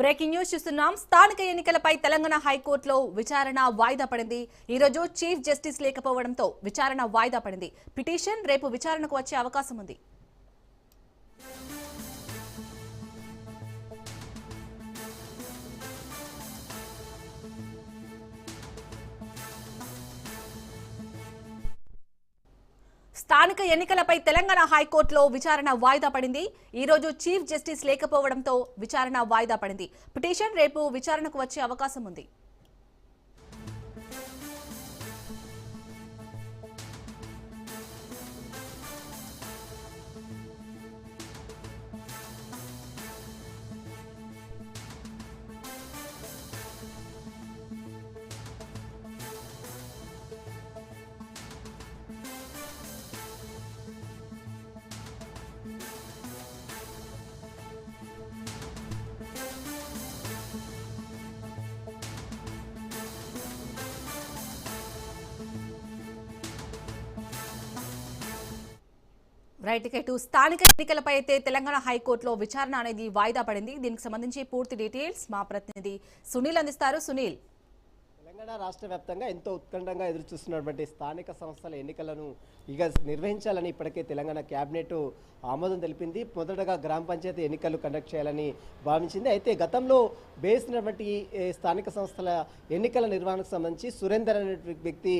Breaking news చూస్తున్నాం. స్థానిక ఎన్నికలపై తెలంగాణ హైకోర్టులో విచారణ వాయిదా పడింది. ఈ రోజు చీఫ్ జస్టిస్ లేకపోవడంతో విచారణ వాయిదా పడింది. పిటిషన్ రేపు విచారణకు వచ్చే అవకాశం ఉంది. స్థానిక ఎన్నికలపై తెలంగాణ హైకోర్టులో విచారణ వాయిదా పడింది. ఈ రోజు చీఫ్ జస్టిస్ లేకపోవడంతో విచారణ వాయిదా పడింది. పిటిషన్ రేపు విచారణకు వచ్చే అవకాశం ఉంది. రైట్ ఇటు స్థానిక ఎన్నికలపై అయితే తెలంగాణ హైకోర్టులో విచారణ అనేది వాయిదా పడింది. దీనికి సంబంధించి పూర్తి డీటెయిల్స్ మా ప్రతినిధి సునీల్ అందిస్తారు. సునీల్ తెలంగాణ రాష్ట్ర వ్యాప్తంగా ఎంతో ఉత్కంఠంగా ఎదురుచూస్తున్నటువంటి స్థానిక సంస్థల ఎన్నికలను ఇక నిర్వహించాలని ఇప్పటికే తెలంగాణ క్యాబినెట్ ఆమోదం తెలిపింది. మొదటగా గ్రామ పంచాయతీ ఎన్నికలు కండక్ట్ చేయాలని భావించింది. అయితే గతంలో వేసినటువంటి స్థానిక సంస్థల ఎన్నికల నిర్వహణకు సంబంధించి సురేందర్ అనే వ్యక్తి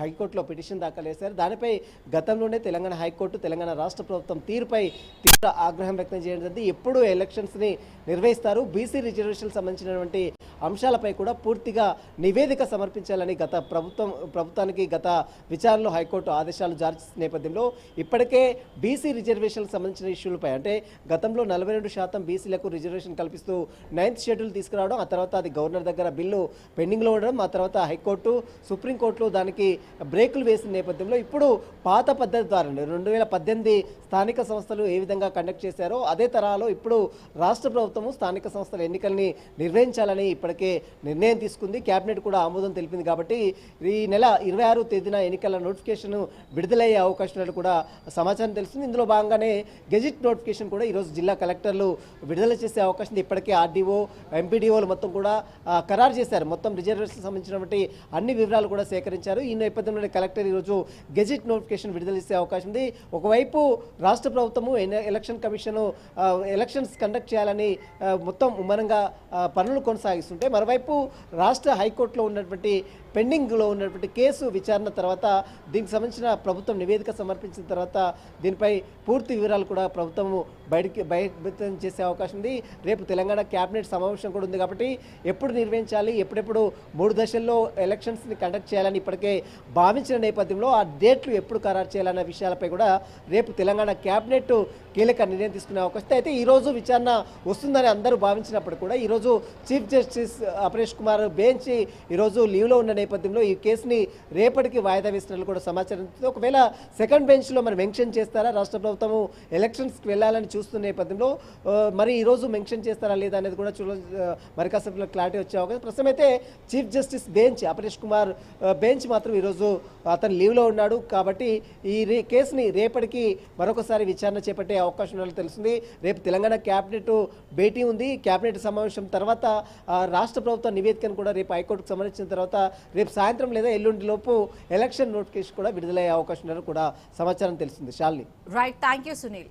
హైకోర్టులో పిటిషన్ దాఖలు చేశారు దానిపై గతంలోనే తెలంగాణ హైకోర్టు తెలంగాణ రాష్ట్ర ప్రభుత్వం తీరుపై తీవ్ర ఆగ్రహం వ్యక్తం చేయడం జరిగింది. ఎప్పుడు ఎలక్షన్స్ని నిర్వహిస్తారు. బీసీ రిజర్వేషన్ సంబంధించినటువంటి అంశాలపై కూడా పూర్తిగా నివేదిక సమర్పించాలని గత ప్రభుత్వం ప్రభుత్వానికి గత విచారణలో హైకోర్టు ఆదేశాలు జారీ చేసిన నేపథ్యంలో ఇప్పటికే బీసీ రిజర్వేషన్లకు సంబంధించిన ఇష్యూలపై అంటే గతంలో నలభై రెండు శాతం బీసీలకు రిజర్వేషన్ కల్పిస్తూ నైన్త్ షెడ్యూల్ తీసుకురావడం ఆ తర్వాత అది గవర్నర్ దగ్గర బిల్లు పెండింగ్లో ఉండడం ఆ తర్వాత హైకోర్టు సుప్రీంకోర్టులో దానికి బ్రేకులు వేసిన నేపథ్యంలో ఇప్పుడు పాత పద్ధతి ద్వారా రెండు వేల పద్దెనిమిది స్థానిక సంస్థలు ఏ విధంగా కండక్ట్ చేశారో అదే తరహాలో ఇప్పుడు రాష్ట్ర ప్రభుత్వము స్థానిక సంస్థల ఎన్నికల్ని నిర్వహించాలని ఇప్పటికే నిర్ణయం తీసుకుంది. కేబినెట్ కూడా ఆమోదం తెలిపింది కాబట్టి ఈ నెల ఇరవై ఆరు తేదీన ఎన్నికల నోటిఫికేషన్ విడుదలయ్యే అవకాశం కూడా సమాచారం తెలుస్తుంది. ఇందులో భాగంగానే గెజిట్ నోటిఫికేషన్ కూడా ఈరోజు జిల్లా కలెక్టర్లు విడుదల చేసే అవకాశం ఇప్పటికే ఆర్డీఓ ఎంపీడీఓలు మొత్తం కూడా ఖరారు చేశారు. మొత్తం రిజర్వేషన్ సంబంధించినటువంటి అన్ని వివరాలు కూడా సేకరించారు. ఈ నేపథ్యంలోనే కలెక్టర్ ఈరోజు గెజిట్ నోటిఫికేషన్ విడుదల చేసే అవకాశం ఉంది. ఒకవైపు రాష్ట్ర ప్రభుత్వము ఎలక్షన్ కమిషన్ ఎలక్షన్స్ కండక్ట్ చేయాలని మొత్తం ముమ్మరంగా పనులు కొనసాగిస్తుంటే మరోవైపు రాష్ట్ర హైకోర్టులో ఉన్న ఉన్నటువంటి పెండింగ్లో ఉన్నటువంటి కేసు విచారణ తర్వాత దీనికి సంబంధించిన ప్రభుత్వం నివేదిక సమర్పించిన తర్వాత దీనిపై పూర్తి వివరాలు కూడా ప్రభుత్వము బయటికి బయటం చేసే అవకాశం ఉంది. రేపు తెలంగాణ క్యాబినెట్ సమావేశం కూడా ఉంది కాబట్టి ఎప్పుడు నిర్వహించాలి ఎప్పుడెప్పుడు మూడు దశల్లో ఎలక్షన్స్ని కండక్ట్ చేయాలని ఇప్పటికే భావించిన నేపథ్యంలో ఆ డేట్లు ఎప్పుడు ఖరారు చేయాలన్న విషయాలపై కూడా రేపు తెలంగాణ క్యాబినెట్ కీలక నిర్ణయం తీసుకునే అవకాశం అయితే ఈరోజు విచారణ వస్తుందని అందరూ భావించినప్పుడు కూడా ఈరోజు chief justice Aparesh Kumar bench ఈరోజు లీవ్లో ఉన్న నేపథ్యంలో ఈ కేసుని రేపటికి వాయిదా వేసినట్లు కూడా సమాచారం ఒకవేళ సెకండ్ బెంచ్లో మరి మెన్షన్ చేస్తారా? రాష్ట్ర ప్రభుత్వం ఎలక్షన్స్కి వెళ్ళాలని చూస్తున్న నేపథ్యంలో మరి ఈరోజు మెన్షన్ చేస్తారా లేదా అనేది కూడా చూడ మరి కాసేపులో క్లారిటీ వచ్చే అవకాశం. ప్రస్తుతం అయితే chief justice bench Aparesh Kumar bench మాత్రం ఈరోజు అతను లీవ్లో ఉన్నాడు. కాబట్టి ఈ రే కేసుని రేపటికి మరొకసారి విచారణ చేపట్టే అవకాశం ఉన్నట్లు తెలుస్తుంది. రేపు తెలంగాణ క్యాబినెట్ భేటీ ఉంది. క్యాబినెట్ సమావేశం తర్వాత రాష్ట్ర ప్రభుత్వ నివేదికను కూడా రేపు హైకోర్టుకు సంబంధించిన తర్వాత రేపు సాయంత్రం లేదా ఎల్లుండి లోపు ఎలక్షన్ నోటిఫికేషన్ కూడా విడుదలయ్యే అవకాశం ఉన్నట్లు కూడా సమాచారం తెలిసింది Shalini right thank you Sunil